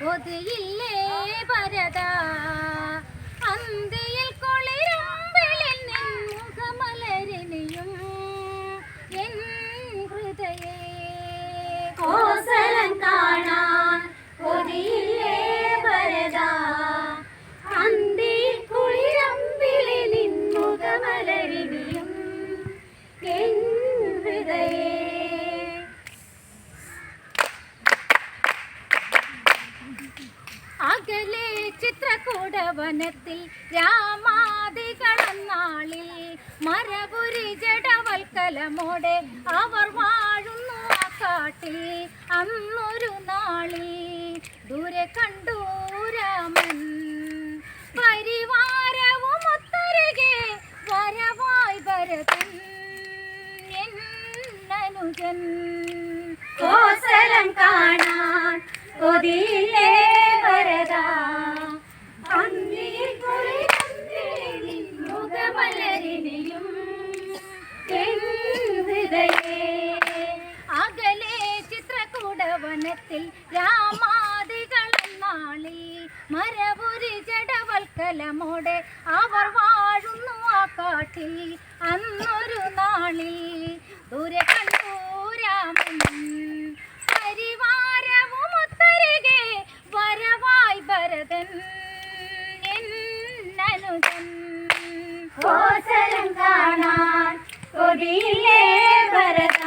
കൊതിയില്ലേ ഭരത അന്തിയിൽ അകലെ ചിത്രകൂടവനത്തിൽ രാമാദികളന്നാളിൽ മരപുരി ജഡവൽക്കലമോടെ അവർ വാഴുന്നു ആ കാട്ടിൽ അന്നൊരു നാളിൽ ദൂരെ കണ്ടു രാമൻ. പരിവാരവും ഒത്തരികെ വരവായി ഭരതൻ. എന്നനുജൻ. കോസലം കാണാൻ കൊതിയില്ലേ ചിത്രകൂടവനത്തിൽ രാമാദികൾ നാളിൽ മരപുരി ജടവൽക്കലമോടെ അവർ വാഴുന്നു ആ കാട്ടിൽ അന്നൊരു നാളിൽ ദൂരെ കണ്ടു രാമൻ. പരിവാരവും ഒത്തരികെ വരവായി ഭരതൻ. എന്നനുജൻ കോസലം കാണാൻ കൊതിയില്ലേ ഭരത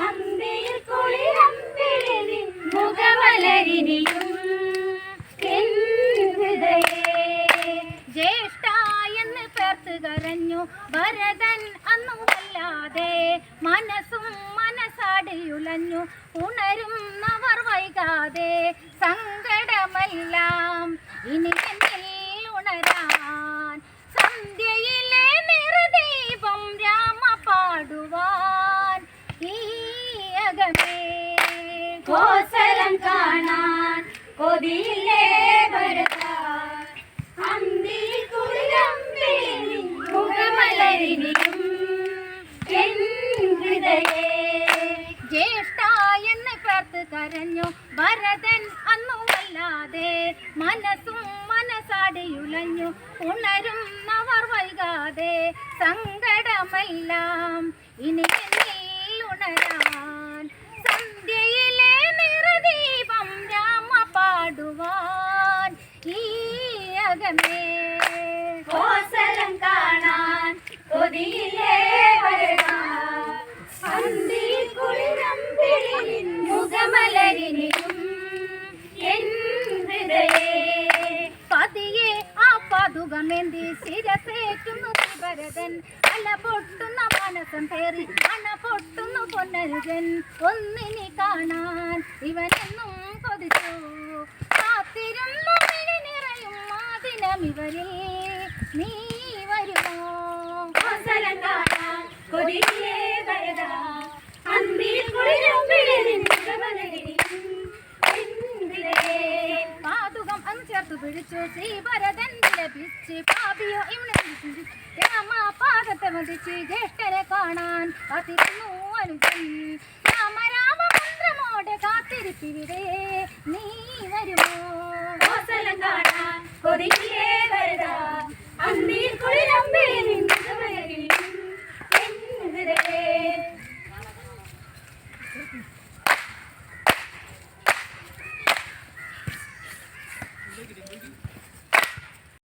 അന്തിയിൽ കുളിരമ്പിളി നിൻമുഖമലരിനിയും എൻ ഹൃദയേ ജ്യേഷ്ഠ എന്ന് പേർത്ത് കരഞ്ഞു ഭരതൻ അന്നു വല്ലാതെ മനസ്സും മനസ്സാടിയുലഞ്ഞു ഉണരുന്നവർ വൈകാതെ സങ്കടമെല്ലാം ഇനി എന്നിൽ ഉണരാൻ സന്ധ്യയിലെ നിറദീപം രാമ പാടുവാൻ ഈ അകമേ. കോസലം കാണാൻ കൊതിയില്ലേ ഹൃദയേ ജ്യേഷ്ഠ എന്ന് പേർത്ത് കരഞ്ഞു. ഭരതൻ അന്നു വല്ലാതെ മനസ്സും മനസ്സാടിയുലഞ്ഞു. ഉണരുന്നവർ വൈകാതെ സങ്കടമെല്ലാം ഇനി എന്നിൽ ഉണരാൻ. സന്ധ്യയിലെ നിറദീപം രാമ പാടുവാൻ. ഈ അകമേ കോസലം കാണാൻ കൊതിയിലേ ഭരത പതിയെ ആ പതുകമെന്തി ശിരസേറ്റുന്നു ഭരതൻ അല പൊട്ടുന്ന മനസ്സം പേറി അണ പൊട്ടുന്നു പൊന്നരുജൻ ഒന്നിനി കാണാൻ ഇവനെന്നും കൊതിച്ചു. കാത്തിരുന്നു നിറയും മാതിനം ഇവരിൽ. നീ വരുമോ? കോസലം കുതിച്ചു ശ്രീ ഭരതൻ വിലപിച്ച് പാപിയോ ഇവിടെ രാമ പാദത്തെ വധിച്ച് ജ്യേഷ്ഠനെ കാണാൻ കാത്തിരുന്നു അനുജൻ രാമ രാമ കാത്തിരിപ്പിവിടെ നീ വരുമോ? കോസലം കാണാൻ കൊതിയിലേ വരുക അന്നീർ കുളിരമ്പേ നിന്നത് വരകിലും